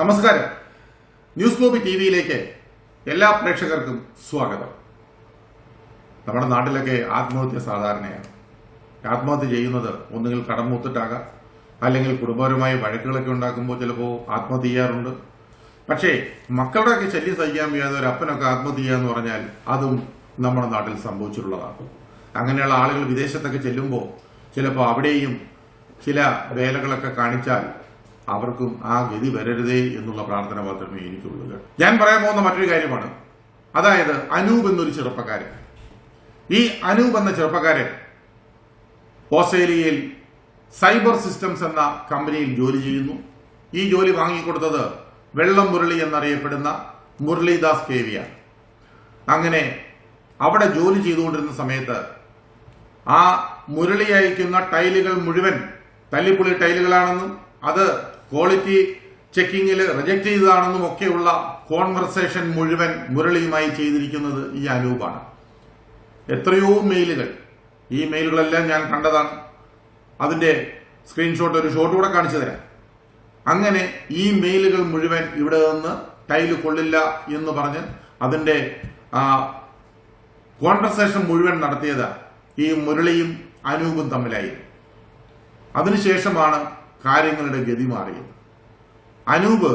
നമസ്കാരം. News ഗ്ലോബി T വിയിലേക്ക് എല്ലാ പ്രേക്ഷകർക്കും സ്വാഗതം. നമ്മുടെ നാട്ടിലൊക്കെ ആത്മഹത്യ സാധാരണയാണ്. ആത്മഹത്യ ചെയ്യുന്നത് ഒന്നുകിൽ കടം മൂത്തിട്ടാകാം അല്ലെങ്കിൽ കുടുംബപരമായ വഴക്കുകളൊക്കെ ഉണ്ടാക്കുമ്പോൾ ചിലപ്പോൾ ആത്മഹത്യ ചെയ്യാറുണ്ട്. പക്ഷേ മക്കളുടെയൊക്കെ ശല്യം സഹിക്കാൻ വയ്യാതെ ഒരു അപ്പനൊക്കെ ആത്മഹത്യ ചെയ്യുക എന്ന് പറഞ്ഞാൽ അതും നമ്മുടെ നാട്ടിൽ സംഭവിച്ചിട്ടുള്ളതാണ് അങ്ങനെയുള്ള ആളുകൾ വിദേശത്തൊക്കെ ചെല്ലുമ്പോൾ ചിലപ്പോൾ അവിടെയും ചില വേലകളൊക്കെ കാണിച്ചാൽ അവർക്കും ആ ഗതി വരരുതേ എന്നുള്ള പ്രാർത്ഥന മാത്രമേ എനിക്കുള്ളൂ ഞാൻ പറയാൻ പോകുന്ന മറ്റൊരു കാര്യമാണ്. അതായത് അനൂപ് എന്നൊരു ചെറുപ്പക്കാരൻ. ഈ അനൂപ് എന്ന ചെറുപ്പക്കാരൻ ഓസ്ട്രേലിയയിൽ സൈബർ സിസ്റ്റംസ് എന്ന കമ്പനിയിൽ ജോലി ചെയ്യുന്നു. ഈ ജോലി വാങ്ങിക്കൊടുത്തത് വെള്ളം മുരളി എന്നറിയപ്പെടുന്ന മുരളീദാസ് കേവിയാണ് അങ്ങനെ അവിടെ ജോലി ചെയ്തുകൊണ്ടിരുന്ന സമയത്ത് ആ മുരളി അയക്കുന്ന ടൈലുകൾ മുഴുവൻ തല്ലിപ്പുള്ളി ടൈലുകളാണെന്നും അത് ക്വാളിറ്റി ചെക്കിങ്ങിൽ റിജക്ട് ചെയ്തതാണെന്നും ഒക്കെയുള്ള കോൺവെർസേഷൻ മുഴുവൻ മുരളിയുമായി ചെയ്തിരിക്കുന്നത് ഈ അനൂപാണ് എത്രയോ മെയിലുകൾ. ഈ മെയിലുകളെല്ലാം ഞാൻ കണ്ടതാണ്. അതിന്റെ സ്ക്രീൻഷോട്ട് ഒരു ഷോട്ട് കൂടെ കാണിച്ചു തരാം. അങ്ങനെ ഈ മെയിലുകൾ മുഴുവൻ ഇവിടെ നിന്ന് ടൈൽ കൊള്ളില്ല എന്ന് പറഞ്ഞ് അതിന്റെ കോൺവെർസേഷൻ മുഴുവൻ നടത്തിയത് ഈ മുരളിയും അനൂപും തമ്മിലായി. അതിനുശേഷമാണ് കാര്യങ്ങളുടെ ഗതി മാറിയത് അനൂപ്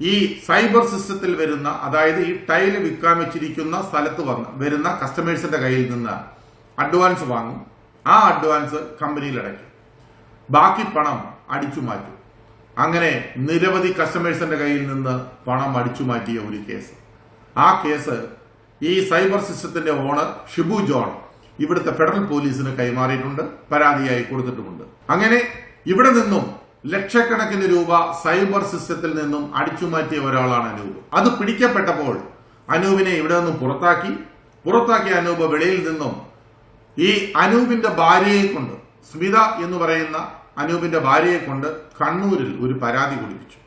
ഈ സൈബർ സിസ്റ്റത്തിൽ വരുന്ന അതായത് ഈ ടൈൽ വിൽക്കാൻ വെച്ചിരിക്കുന്ന സ്ഥലത്ത് വന്ന് വരുന്ന കസ്റ്റമേഴ്സിന്റെ കയ്യിൽ നിന്ന് അഡ്വാൻസ് വാങ്ങും. ആ അഡ്വാൻസ് കമ്പനിയിൽ അടയ്ക്കും. ബാക്കി പണം അടിച്ചു മാറ്റും. അങ്ങനെ നിരവധി കസ്റ്റമേഴ്സിന്റെ കയ്യിൽ നിന്ന് പണം അടിച്ചു മാറ്റിയ ഒരു കേസ്. ആ കേസ് ഈ സൈബർ സിസ്റ്റത്തിന്റെ ഓണർ ഷിബു ജോൺ ഇവിടുത്തെ ഫെഡറൽ പോലീസിന് കൈമാറിയിട്ടുണ്ട് പരാതിയായി കൊടുത്തിട്ടുമുണ്ട്. അങ്ങനെ ഇവിടെ നിന്നും ലക്ഷക്കണക്കിന് രൂപ സൈബർ സിസ്റ്റത്തിൽ നിന്നും അടിച്ചുമാറ്റിയ ഒരാളാണ് അനൂപ്. അത് പിടിക്കപ്പെട്ടപ്പോൾ അനൂപിനെ ഇവിടെ നിന്നും പുറത്താക്കി പുറത്താക്കിയ അനൂപ് വെളിയിൽ നിന്നും ഈ അനൂപിന്റെ ഭാര്യയെ കൊണ്ട് സ്മിത എന്ന് പറയുന്ന അനൂപിന്റെ ഭാര്യയെ കൊണ്ട് കണ്ണൂരിൽ ഒരു പരാതി കുടിപ്പിച്ചു.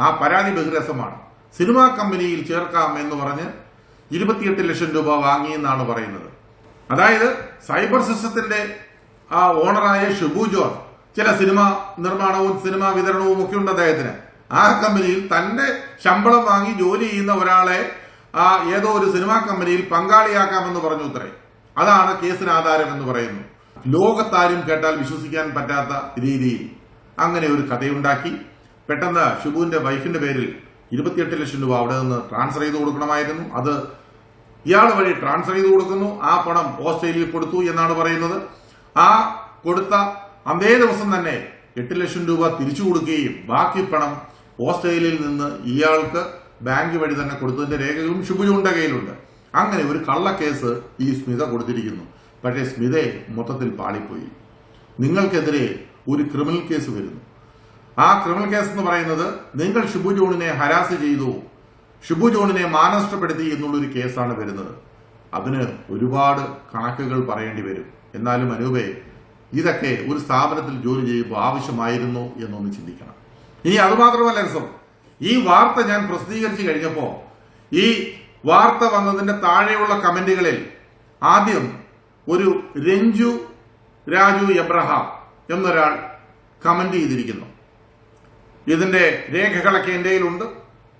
ആ പരാതി ബഹിരസമാണ്. സിനിമാ കമ്പനിയിൽ ചേർക്കാം എന്ന് പറഞ്ഞ് ഇരുപത്തിയെട്ട് ലക്ഷം രൂപ വാങ്ങിയെന്നാണ് പറയുന്നത്. അതായത് സൈബർ സിസ്റ്റത്തിന്റെ ആ ഓണറായ ഷിബു ജോൺ ചില സിനിമ നിർമ്മാണവും സിനിമ വിതരണവും ഒക്കെ ഉണ്ട് അദ്ദേഹത്തിന്. ആ കമ്പനിയിൽ തന്റെ ശമ്പളം വാങ്ങി ജോലി ചെയ്യുന്ന ഒരാളെ ആ ഏതോ ഒരു സിനിമാ കമ്പനിയിൽ പങ്കാളിയാക്കാമെന്ന് പറഞ്ഞു ഉത്തരേ അതാണ് കേസിന് ആധാരം എന്ന് പറയുന്നു. ലോകത്താരും കേട്ടാൽ വിശ്വസിക്കാൻ പറ്റാത്ത രീതിയിൽ അങ്ങനെ ഒരു കഥയുണ്ടാക്കി. പെട്ടെന്ന് ഷിബുവിന്റെ വൈഫിന്റെ പേരിൽ ഇരുപത്തിയെട്ട് ലക്ഷം രൂപ അവിടെ നിന്ന് ട്രാൻസ്ഫർ ചെയ്ത് കൊടുക്കണമായിരുന്നു. അത് ഇയാൾ വഴി ട്രാൻസ്ഫർ ചെയ്ത് കൊടുക്കുന്നു. ആ പണം ഓസ്ട്രേലിയയിൽ കൊടുത്തു എന്നാണ് പറയുന്നത്. ആ കൊടുത്ത അന്നേ ദിവസം തന്നെ എട്ട് ലക്ഷം രൂപ തിരിച്ചു കൊടുക്കുകയും ബാക്കി പണം ഓസ്ട്രേലിയയിൽ നിന്ന് ഇയാൾക്ക് ബാങ്ക് വഴി തന്നെ കൊടുത്തതിന്റെ രേഖകളും ഷുബുജുന്റെ കയ്യിലുണ്ട്. അങ്ങനെ ഒരു കള്ളക്കേസ് ഈ സ്മിത കൊടുത്തിരിക്കുന്നു. പക്ഷേ സ്മിതയെ മൊത്തത്തിൽ പാളിപ്പോയി. നിങ്ങൾക്കെതിരെ ഒരു ക്രിമിനൽ കേസ് വരുന്നു. ആ ക്രിമിനൽ കേസ് എന്ന് പറയുന്നത് നിങ്ങൾ ഷിബു ജോണിനെ ഹരാസ് ചെയ്തു ഷിബു ജോണിനെ മാനനഷ്ടപ്പെടുത്തി എന്നുള്ളൊരു കേസാണ് വരുന്നത്. അതിന് ഒരുപാട് കണക്കുകൾ പറയേണ്ടി വരും. എന്നാലും അനൂപെ ഇതൊക്കെ ഒരു സ്ഥാപനത്തിൽ ജോലി ചെയ്യുമ്പോൾ ആവശ്യമായിരുന്നു എന്നൊന്ന് ചിന്തിക്കണം. ഇനി അതുമാത്രമല്ല രസം. ഈ വാർത്ത ഞാൻ പ്രസിദ്ധീകരിച്ചു കഴിഞ്ഞപ്പോൾ ഈ വാർത്ത വന്നതിന്റെ താഴെയുള്ള കമന്റുകളിൽ ആദ്യം ഒരു രഞ്ജു രാജു എബ്രഹാം എന്നൊരാൾ കമന്റ് ചെയ്തിരിക്കുന്നു. ഇതിന്റെ രേഖകളൊക്കെ എന്റെ കയ്യിലുണ്ട്.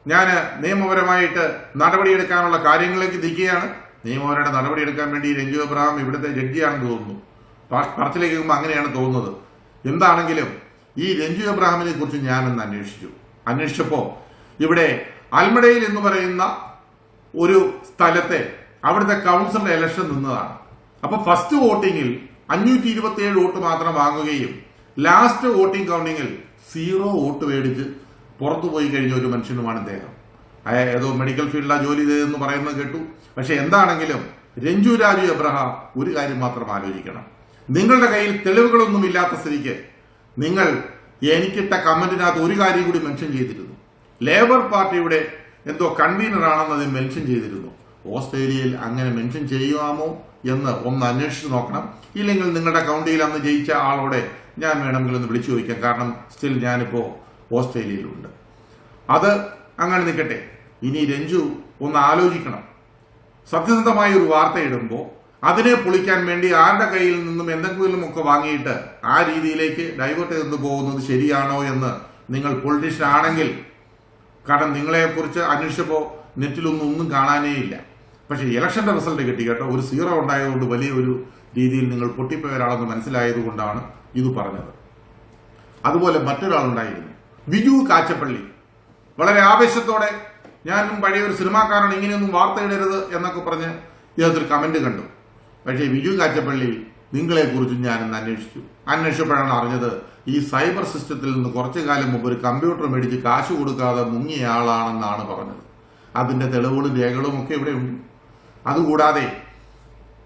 ഞാൻ നിയമപരമായിട്ട് നടപടിയെടുക്കാനുള്ള കാര്യങ്ങളിലേക്ക് നിൽക്കുകയാണ്. നിയമപരമായിട്ട് നടപടിയെടുക്കാൻ വേണ്ടി രഞ്ജു എബ്രഹാം ഇവിടുത്തെ ജഡ്ജിയാണെന്ന് തോന്നുന്നു. പ- പറച്ചിലേക്ക് കേൾക്കുമ്പോൾ അങ്ങനെയാണ് തോന്നുന്നത്. എന്താണെങ്കിലും ഈ രഞ്ജു എബ്രാഹിമിനെ കുറിച്ച് ഞാനൊന്ന് അന്വേഷിച്ചു. അന്വേഷിച്ചപ്പോൾ ഇവിടെ അൽമഡയിൽ എന്ന് പറയുന്ന ഒരു സ്ഥലത്തെ അവിടുത്തെ കൗൺസിലിന്റെ ഇലക്ഷൻ നിന്നതാണ്. അപ്പൊ ഫസ്റ്റ് വോട്ടിങ്ങിൽ അഞ്ഞൂറ്റി ഇരുപത്തിയേഴ് വോട്ട് മാത്രം വാങ്ങുകയും ലാസ്റ്റ് വോട്ടിംഗ് കൗണ്ടിങ്ങിൽ സീറോ വോട്ട് മേടിച്ച് പുറത്തു പോയി കഴിഞ്ഞ ഒരു മനുഷ്യനുമാണ് അയാൾ ഏതോ മെഡിക്കൽ ഫീൽഡിലാണ് ജോലി ചെയ്തതെന്ന് പറയുന്നത് കേട്ടു. പക്ഷെ എന്താണെങ്കിലും രഞ്ജു രാജു എബ്രഹാം ഒരു കാര്യം മാത്രം ആലോചിക്കണം. നിങ്ങളുടെ കയ്യിൽ തെളിവുകളൊന്നും ഇല്ലാത്ത സ്ഥിതിക്ക് നിങ്ങൾ എനിക്കിട്ട കമന്റിനകത്ത് ഒരു കാര്യം കൂടി മെൻഷൻ ചെയ്തിരുന്നു. ലേബർ പാർട്ടിയുടെ എന്തോ കൺവീനർ ആണെന്ന് അതിൽ മെൻഷൻ ചെയ്തിരുന്നു. ഓസ്ട്രേലിയയിൽ അങ്ങനെ മെൻഷൻ ചെയ്യാമോ എന്ന് ഒന്ന് അന്വേഷിച്ച് നോക്കണം. ഇല്ലെങ്കിൽ നിങ്ങളുടെ കൗണ്ടിയിൽ അന്ന് ജയിച്ച ആളോടെ ഞാൻ വേണമെങ്കിൽ ഒന്ന് വിളിച്ചു ചോദിക്കാം. കാരണം സ്റ്റിൽ ഞാനിപ്പോ ഓസ്ട്രേലിയയിലുണ്ട്. അത് അങ്ങനെ നിൽക്കട്ടെ. ഇനി രഞ്ജു ഒന്ന് ആലോചിക്കണം. സത്യസന്ധമായ ഒരു വാർത്ത ഇടുമ്പോൾ അതിനെ പൊളിക്കാൻ വേണ്ടി ആരുടെ കയ്യിൽ നിന്നും എന്തെങ്കിലും ഒക്കെ വാങ്ങിയിട്ട് ആ രീതിയിലേക്ക് ഡൈവേർട്ട് ചെയ്തു പോകുന്നത് ശരിയാണോ എന്ന് നിങ്ങൾ പൊളിറ്റീഷ്യൻ ആണെങ്കിൽ കാരണം നിങ്ങളെക്കുറിച്ച് അന്വേഷിച്ചപ്പോൾ നെറ്റിലൊന്നും ഒന്നും കാണാനേ ഇല്ല പക്ഷേ ഇലക്ഷന്റെ റിസൾട്ട് കിട്ടി കേട്ടോ. ഒരു സീറോ ഉണ്ടായതുകൊണ്ട് വലിയ ഒരു രീതിയിൽ നിങ്ങൾ പൊട്ടിപ്പോയ ഒരാളെന്ന് മനസ്സിലായതുകൊണ്ടാണ് ഇത് പറഞ്ഞത്. അതുപോലെ മറ്റൊരാളുണ്ടായിരുന്നു. വിജു കാച്ചപ്പള്ളി. വളരെ ആവേശത്തോടെ ഞാനും പഴയ ഒരു സിനിമാക്കാരൻ ഇങ്ങനെയൊന്നും വാർത്ത ഇടരുത് എന്നൊക്കെ പറഞ്ഞ് ഇദ്ദേഹത്തിൽ കമന്റ് കണ്ടു. പക്ഷേ ബിജു കാച്ചപ്പള്ളി നിങ്ങളെക്കുറിച്ചും ഞാനിന്ന് അന്വേഷിച്ചു. അന്വേഷിച്ചപ്പോഴാണ് അറിഞ്ഞത് ഈ സൈബർ സിസ്റ്റത്തിൽ നിന്ന് കുറച്ചു കാലം മുമ്പ് ഒരു കമ്പ്യൂട്ടർ മേടിച്ച് കാശ് കൊടുക്കാതെ മുങ്ങിയ ആളാണെന്നാണ് പറഞ്ഞത്. അതിന്റെ തെളിവുകളും രേഖകളും ഒക്കെ ഇവിടെ ഉണ്ട്. അതുകൂടാതെ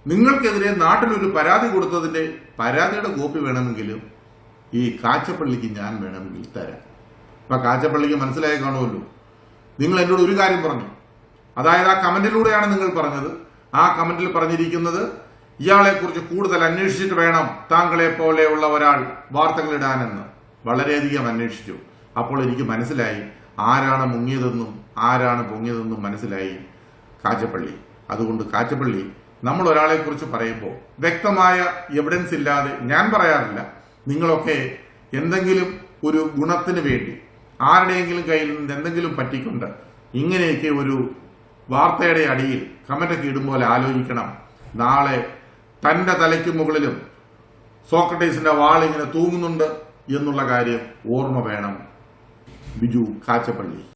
നിങ്ങൾക്കെതിരെ നാട്ടിലൊരു പരാതി കൊടുത്തതിന്റെ പരാതിയുടെ കോപ്പി വേണമെങ്കിലും ഈ കാച്ചപ്പള്ളിക്ക് ഞാൻ വേണമെങ്കിൽ തരാം. അപ്പൊ കാച്ചപ്പള്ളിക്ക് മനസ്സിലായി കാണുമല്ലോ. നിങ്ങൾ എന്നോട് ഒരു കാര്യം പറഞ്ഞു. അതായത് ആ കമന്റിലൂടെയാണ് നിങ്ങൾ പറഞ്ഞത്. ആ കമന്റിൽ പറഞ്ഞിരിക്കുന്നത് ഇയാളെ കുറിച്ച് കൂടുതൽ അന്വേഷിച്ചിട്ട് വേണം താങ്കളെ പോലെയുള്ള ഒരാൾ വാർത്തകളിടാനെന്ന്. വളരെയധികം അന്വേഷിച്ചു. അപ്പോൾ എനിക്ക് മനസ്സിലായി ആരാണ് മുങ്ങിയതെന്നും ആരാണ് പൊങ്ങിയതെന്നും മനസ്സിലായി കാച്ചപ്പള്ളി. അതുകൊണ്ട് കാച്ചപ്പള്ളി നമ്മൾ ഒരാളെ കുറിച്ച് പറയുമ്പോൾ വ്യക്തമായ എവിഡൻസ് ഇല്ലാതെ ഞാൻ പറയാറില്ല. നിങ്ങളൊക്കെ എന്തെങ്കിലും ഒരു ഗുണത്തിന് വേണ്ടി ആരുടെയെങ്കിലും കയ്യിൽ നിന്ന് എന്തെങ്കിലും പറ്റിക്കൊണ്ട് ഇങ്ങനെയൊക്കെ ഒരു വാർത്തയുടെ അടിയിൽ കമന്റൊക്കെ ഇടുമ്പോൾ ആലോചിക്കണം. നാളെ തന്റെ തലയ്ക്ക് മുകളിലും സോക്രട്ടീസിന്റെ വാളിങ്ങനെ തൂങ്ങുന്നുണ്ട് എന്നുള്ള കാര്യം ഓർമ്മ വേണം. ബിജു കാച്ചപ്പള്ളി.